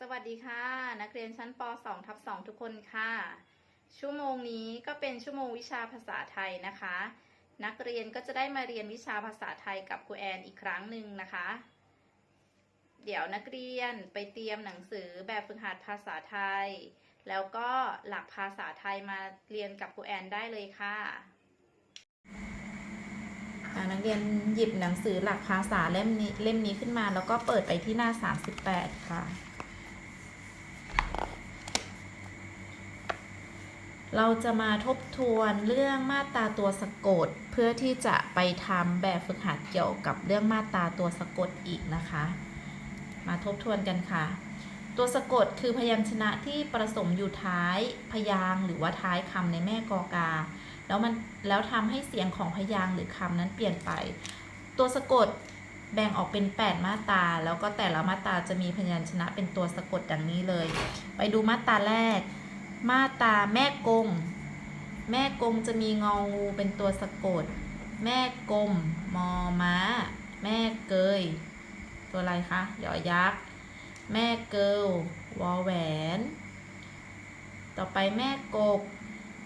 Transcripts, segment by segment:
สวัสดีค่ะ นักเรียนชั้นป .2 ทับ2ทุกคนค่ะ ชั่วโมงนี้ก็เป็นชั่วโมงวิชาภาษาไทยนะคะ นักเรียนก็จะได้มาเรียนวิชาภาษาไทยกับครูแอนอีกครั้งหนึ่งนะคะ เดี๋ยวนักเรียนไปเตรียมหนังสือแบบฝึกหัดภาษาไทย แล้วก็หลักภาษาไทยมาเรียนกับครูแอนได้เลยค่ะนักเรียนหยิบหนังสือหลักภาษาเล่มนี้เล่มนี้ขึ้นมา แล้วก็เปิดไปที่หน้า 38 ค่ะ เราจะมาทบทวนเรื่องมาตราตัวสะกด เพื่อที่จะไปทำแบบฝึกหัดเกี่ยวกับเรื่องมาตราตัวสะกดอีกนะคะ มาทบทวนกันค่ะ ตัวสะกดคือพยัญชนะที่ประสมอยู่ท้ายพยางหรือว่าท้ายคำในแม่กอกา แล้วมันแล้วทำให้เสียงของพยางหรือคำนั้นเปลี่ยนไป ตัวสะกดแบ่งออกเป็น 8 มาตรา แล้วก็แต่ละมาตราจะมีพยัญชนะเป็นตัวสะกดดังนี้เลย ไปดูมาตราแรก มาตาแม่กง แม่กงจะมีงองูเป็นตัวสะกด แม่กลมมอม้า แม่เกย ตัวอะไรคะยอยักษ์ แม่เกิลวอแหวน ต่อไปแม่กก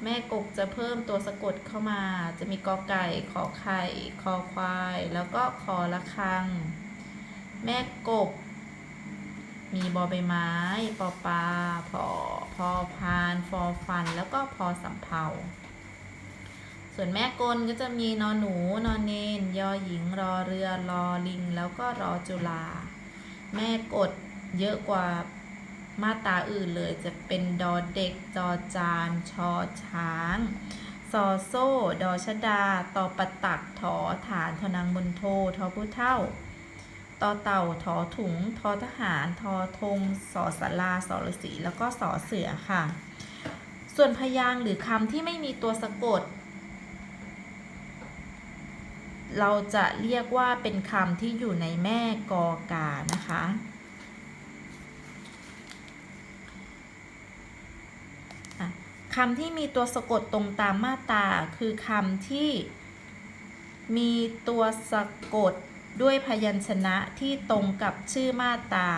แม่กกจะเพิ่มตัวสะกดเข้ามา จะมีกอไก่ ขอไข่ คอควาย แล้วก็คอละคัง แม่กบ มีบอใบไม้ปอปลาพอพอพานฟอฟัน แล้วก็พอสำเภาส่วนแม่กลก็จะมีนอหนูนอนเนนยอหญิงรอเรือรอลิง แล้วก็รอจุลา แม่กดเยอะกว่ามาตาอื่นเลยจะเป็นดอเด็กจอจานชอช้างซอโซ่ ดอชดา ตอปะตักถอฐานทนังบนโททอผู้เท่า ต่อเต่าทอถุงทอทหารทอธงสอสาราสอฤษีแล้วก็สอเสือค่ะ ส่วนพยางค์หรือคำที่ไม่มีตัวสะกด เราจะเรียกว่าเป็นคำที่อยู่ในแม่กอกานะคะคำที่มีตัวสะกดตรงตามมาตราคือคำที่มีตัวสะกด ด้วยพยัญชนะที่ตรงกับชื่อมาตรา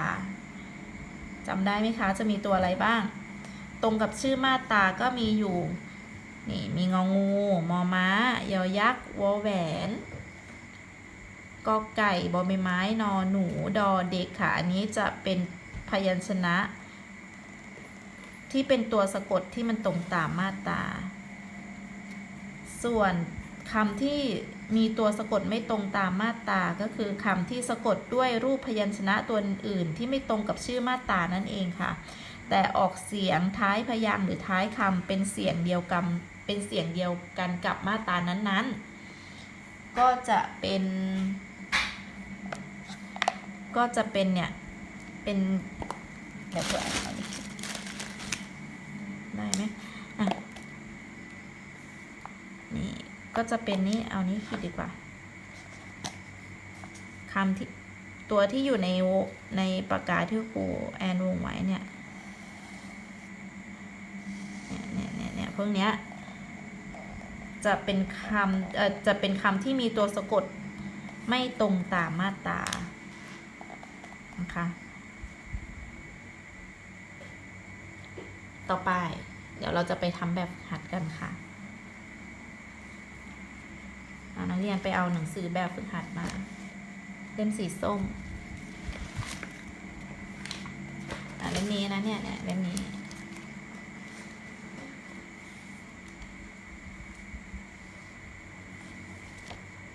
จำได้ไหมคะ จะมีตัวอะไรบ้าง ตรงกับชื่อมาตราก็มีอยู่ นี่มีงองู มอม้า ยอยักษ์ วอแหวนกอไก่บอใบไม้ นอหนู ดอเด็กค่ะ อันนี้จะเป็นพยัญชนะ ที่เป็นตัวสะกดที่มันตรงตามมาตรา ส่วนคำที่ มีตัวสะกดไม่ตรงตามมาตราก็คือคำที่สะกดด้วยรูปพยัญชนะตัวอื่นที่ไม่ตรงกับชื่อมาตรานั่นเองค่ะ แต่ออกเสียงท้ายพยางค์หรือท้ายคำเป็นเสียงเดียวกันเป็นเสียงเดียวกันกับมาตรานั้นๆ ก็จะเป็น ก็จะเป็นเนี่ยเป็นเดี๋ยวเพื่อนได้ไหมอะ นี่ ก็จะเป็นนี้เอานี้ขีดดีกว่าคำที่ตัวที่อยู่ในในปากกาที่ครูแอนวงไว้เนี่ยเนี่ยเนี่ยเนี่ยเนี่ยพวกเนี้ยจะเป็นคำเอ่อจะเป็นคำที่มีตัวสะกดไม่ตรงตามมาตรานะคะ ต่อไปเดี๋ยวเราจะไปทำแบบหัดกันค่ะ นักเรียนไปเอาหนังสือแบบฝึกหัดมา เล่มสีส้มอะเล่มนี้นะเนี่ยเนี่ยเล่มนี้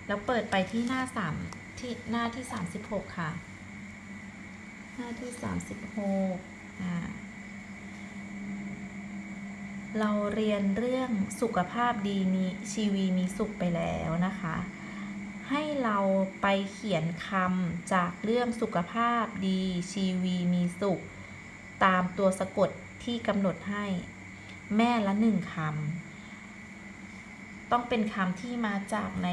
แล้วเปิดไปที่หน้าสามที่หน้าที่สามสิบหกค่ะ หน้าที่สามสิบหกอ่า เราเรียนเรื่องสุขภาพดีมีชีวีมีสุขไปแล้วนะคะ ให้เราไปเขียนคำจากเรื่องสุขภาพดีชีวีมีสุข ตามตัวสะกดที่กำหนดให้ แม่ละหนึ่งคำต้องเป็นคำที่มาจากใน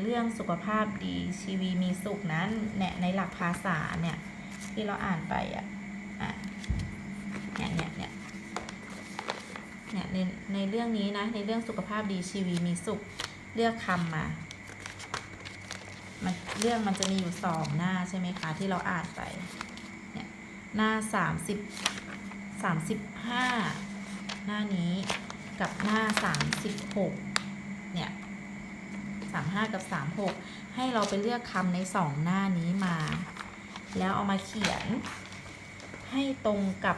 เรื่องสุขภาพดีชีวีมีสุขนั้นเนี่ยในหลักภาษาเนี่ยที่เราอ่านไปอะอะเนี่ยเนี่ยเนี่ย เนี่ยในในเรื่องนี้นะ ในเรื่องสุขภาพดีชีวีมีสุขเลือกคำมา มันเรื่องมันจะมีอยู่สองหน้าใช่ไหมคะที่เราอ่านไป เนี่ย หน้าสามสิบสามสิบห้าหน้านี้กับหน้าสามสิบหกเนี่ยสามห้ากับสามหกให้เราไปเลือกคำในสองหน้านี้มา แล้วเอามาเขียนให้ตรงกับ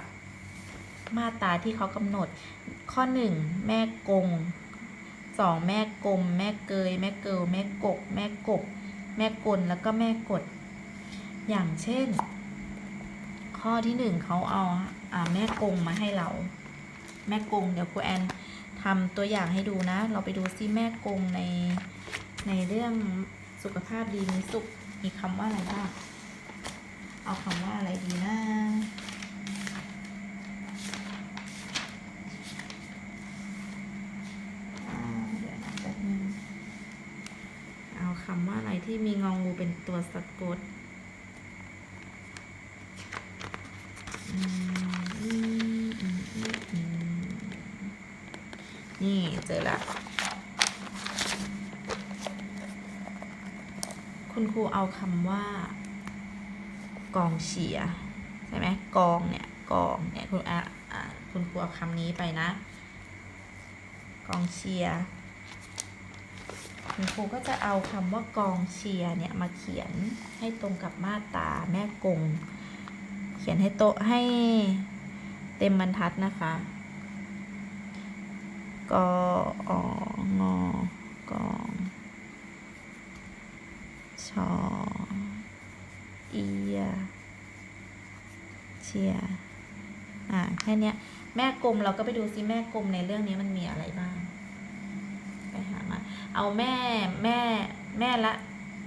มาตราที่เขากำหนด ข้อหนึ่งแม่กงสองแม่กลม แม่เกย แม่เกิลแม่กก แม่กบ แม่กล แล้วก็แม่กด อย่างเช่น ข้อที่หนึ่งเขาเอาอ่าแม่กงมาให้เรา แม่กง เดี๋ยวครูแอนทำตัวอย่างให้ดูนะ เราไปดูซิแม่กงในในเรื่องสุขภาพดีมีสุขมีคำว่าอะไรบ้าง เอาคำว่าอะไรดีนะ อ่าเดี๋ยวนะแป๊บนึงเอาคำว่าอะไร ที่มีงองูเป็นตัวสะกดนี่ เจอละคุณครูเอาคำว่า กองเชียร์ใช่ไหมกองเนี่ย กองเนี่ยคุณอะอะคุณครูเอาคำนี้ไปนะ กองเชียร์ คุณครูก็จะเอาคำว่ากองเชียร์เนี่ยมาเขียนให้ตรงกับมาตราแม่กง เขียนให้โตะให้เต็มบรรทัดนะคะกอองอกองชอเอียเชียอ่าแค่เนี้ยแม่กลมเราก็ไปดูซิแม่กลมในเรื่องนี้มันมีอะไรบ้าง เอาแม่แม่แม่ละ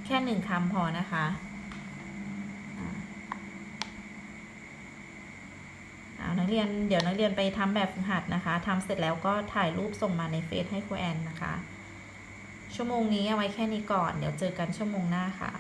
แค่หนึ่งคำพอนะคะเอานักเรียนเดี๋ยวนักเรียนไปทำแบบฝึกหัดนะคะทำเสร็จแล้วก็ถ่ายรูปส่งมาในเฟซให้ครูแอนนะคะ ชั่วโมงนี้เอาไว้แค่นี้ก่อน เดี๋ยวเจอกันชั่วโมงหน้าค่ะ